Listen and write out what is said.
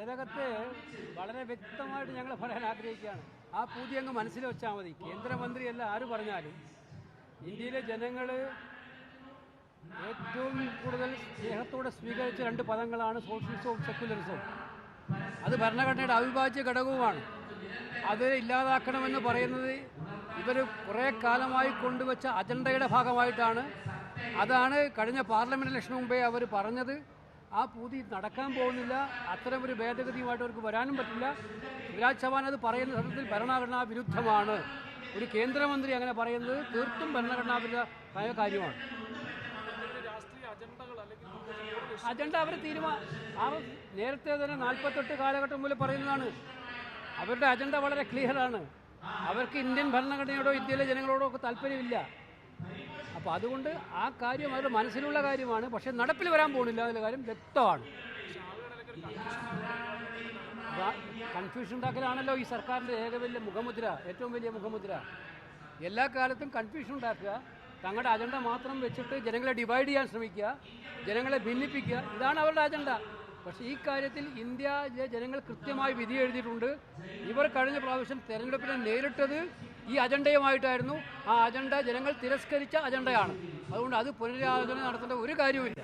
അതിനകത്ത് വളരെ വ്യക്തമായിട്ട് ഞങ്ങൾ പറയാൻ ആഗ്രഹിക്കുകയാണ്. ആ പൂതി അങ്ങ് മനസ്സിൽ വെച്ചാൽ മതി. കേന്ദ്രമന്ത്രിയല്ല ആര് പറഞ്ഞാലും ഇന്ത്യയിലെ ജനങ്ങൾ ഏറ്റവും കൂടുതൽ സ്നേഹത്തോടെ സ്വീകരിച്ച രണ്ട് പദങ്ങളാണ് സോഷ്യലിസവും സെക്യുലറിസവും. അത് ഭരണഘടനയുടെ അവിഭാജ്യ ഘടകവുമാണ്. അത് ഇല്ലാതാക്കണമെന്ന് പറയുന്നത് ഇവർ കുറേ കാലമായി കൊണ്ടുവച്ച അജണ്ടയുടെ ഭാഗമായിട്ടാണ്. അതാണ് കഴിഞ്ഞ പാർലമെന്റ് ഇലക്ഷന് മുമ്പേ അവർ പറഞ്ഞത്. ആ പൂതി നടക്കാൻ പോകുന്നില്ല. അത്തരം ഒരു ഭേദഗതിയുമായിട്ട് അവർക്ക് വരാനും പറ്റില്ല. ശിവരാജ് ചവാൻ അത് പറയുന്ന സത്യത്തിൽ ഭരണഘടനാ വിരുദ്ധമാണ്. ഒരു കേന്ദ്രമന്ത്രി അങ്ങനെ പറയുന്നത് തീർത്തും ഭരണഘടനാ വിരുദ്ധമായ കാര്യമാണ്. അജണ്ട അവർ തീരുമാനം നേരത്തെ തന്നെ നാൽപ്പത്തെട്ട് കാലഘട്ടം മുതൽ പറയുന്നതാണ്. അവരുടെ അജണ്ട വളരെ ക്ലിയറാണ് അവർക്ക് ഇന്ത്യൻ ഭരണഘടനയോടോ ഇന്ത്യയിലെ ജനങ്ങളോടോ ഒക്കെ താല്പര്യമില്ല. അപ്പോൾ അതുകൊണ്ട് ആ കാര്യം അവരുടെ മനസ്സിലുള്ള കാര്യമാണ്. പക്ഷേ നടപ്പിൽ വരാൻ പോകുന്നില്ല എന്നുള്ള കാര്യം വ്യക്തമാണ്. കൺഫ്യൂഷൻ ഉണ്ടാക്കലാണല്ലോ ഈ സർക്കാരിന്റെ ഏക വലിയ മുഖമുദ്ര ഏറ്റവും വലിയ മുഖമുദ്ര. എല്ലാ കാലത്തും കൺഫ്യൂഷൻ ഉണ്ടാക്കുക തങ്ങളുടെ അജണ്ട മാത്രം വെച്ചിട്ട് ജനങ്ങളെ ഡിവൈഡ് ചെയ്യാൻ ശ്രമിക്കുക ജനങ്ങളെ ഭിന്നിപ്പിക്കുക ഇതാണ് അവരുടെ അജണ്ട പക്ഷേ ഈ കാര്യത്തിൽ ഇന്ത്യയിലെ ജനങ്ങൾ കൃത്യമായി വിധി എഴുതിയിട്ടുണ്ട്. ഇവർ കഴിഞ്ഞ പ്രാവശ്യം തെരഞ്ഞെടുപ്പിനെ നേരിട്ടത് ഈ അജണ്ടയുമായിട്ടായിരുന്നു ആ അജണ്ട. ജനങ്ങൾ തിരസ്കരിച്ച അജണ്ടയാണ്. അതുകൊണ്ട് അത് പുനരാലോചന നടത്തേണ്ട ഒരു കാര്യവുമില്ല.